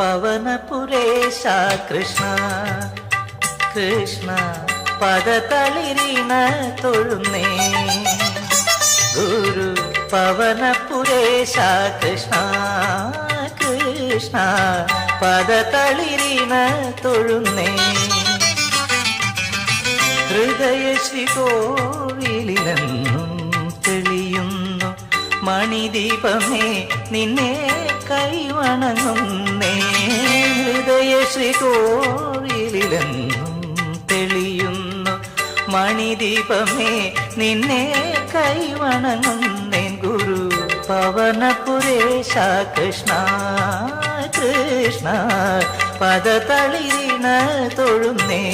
പവനപുരേശ കൃഷ്ണ കൃഷ്ണ പദതളിരിണ തൊഴുന്നേ. ഗുരു പവനപുരേശ കൃഷ്ണ കൃഷ്ണ പദതളിരിണ തൊഴുന്നേ. ഹൃദയ ശ്രീകോവിലെന്നും തെളിയുന്നു മണിദീപമേ നിന്നെ കൈവണങ്ങുന്നേ ശ്രീകോവിലെന്നും തെളിയുന്നു മണിദീപമേ നിന്നെ കൈവണങ്ങുന്നേൻ ഗുരു പവനപുരേശ കൃഷ്ണ കൃഷ്ണ പദതളിരിണ തൊഴുന്നേ.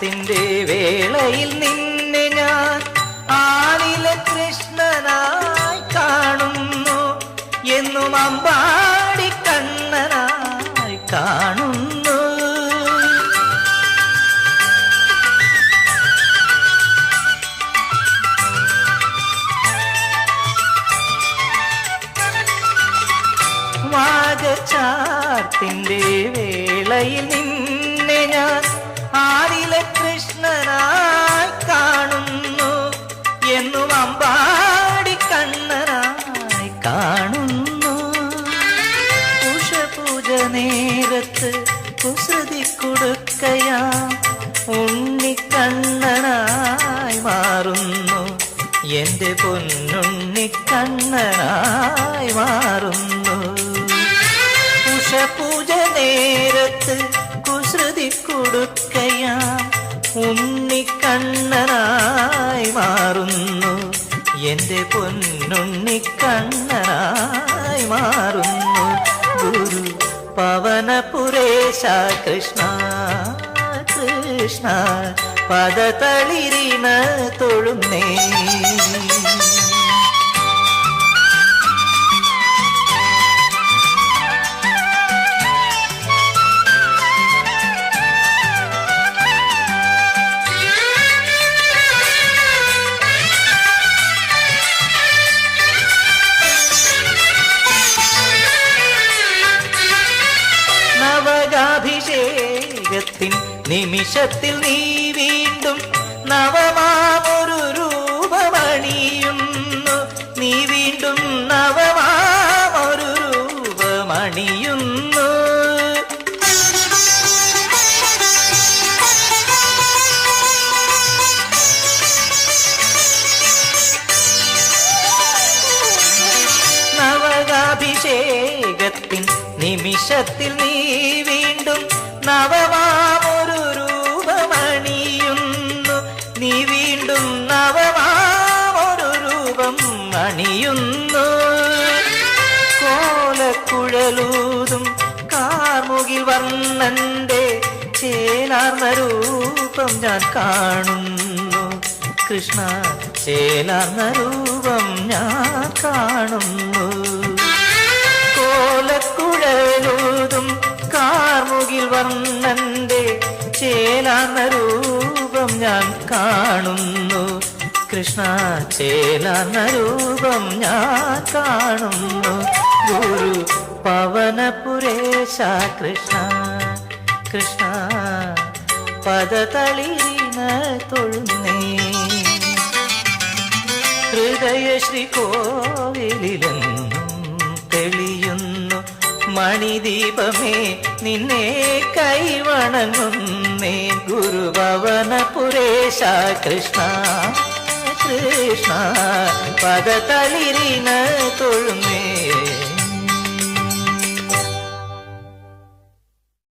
വാഗച്ചാത്തിന്റെ വേളയിൽ നിന്നെ ഞാൻ ആനില കൃഷ്ണനായി കാണുന്നു. എന്നും അമ്പാടി കണ്ണനായി കാണുന്നു. വാഗച്ചാർത്തിന്റെ വേളയിൽ നിന്നെ നേരത്ത് കുസൃതി കൊടുക്കയാ. ഉണ്ണിക്കണ്ണനായി മാറുന്നു. എന്റെ പൊന്നുണ്ണിക്കണ്ണനായി മാറുന്നു. ഉഷപൂജ നേരത്ത് കുസൃതി കൊടുക്കയാ. ഉണ്ണിക്കണ്ണനായി മാറുന്നു. എന്റെ പൊന്നുണ്ണിക്കണ്ണനായി പവനപുരേശ കൃഷ്ണ കൃഷ്ണ പദതളിരിണ തൊഴുന്നേ. നവകാഭിഷേകത്തിൻ നിമിഷത്തിൽ നീ വീണ്ടും നവമാമൊരു രൂപമണിയുന്നു നീ വീണ്ടും നവമാമൊരു രൂപമണിയുന്നു നവകാഭിഷേകത്തിൻ നിമിഷത്തിൽ നീ വീണ്ടും നവമാമൊരു കോലക്കുഴലൂതും കാർമുകിൽ വർണന്റെ ചേലാർന്ന രൂപം ഞാൻ കാണുന്നു. കൃഷ്ണ ചേലാർന്ന രൂപം ഞാൻ കാണുന്നു. കോലക്കുഴലൂതും കാർമുകിൽ വർണന്റെ ചേലാർന്ന രൂപം ഞാൻ കാണുന്നു. കൃഷ്ണ ചേലാർന്ന രൂപം ഞാൻ കാണുന്നു. ഗുരു പവനപുരേശ കൃഷ്ണ കൃഷ്ണ പദതളിരിന തൊഴുന്നേ. ഹൃദയ ശ്രീകോവിലെന്നും തെളിയുന്നു മണിദീപമേ നിന്നെ കൈവണങ്ങുന്നേ. ഗുരുഭവനപുരേശ കൃഷ്ണ കൃഷ്ണ പദതളിരിന തൊഴുന്നേ.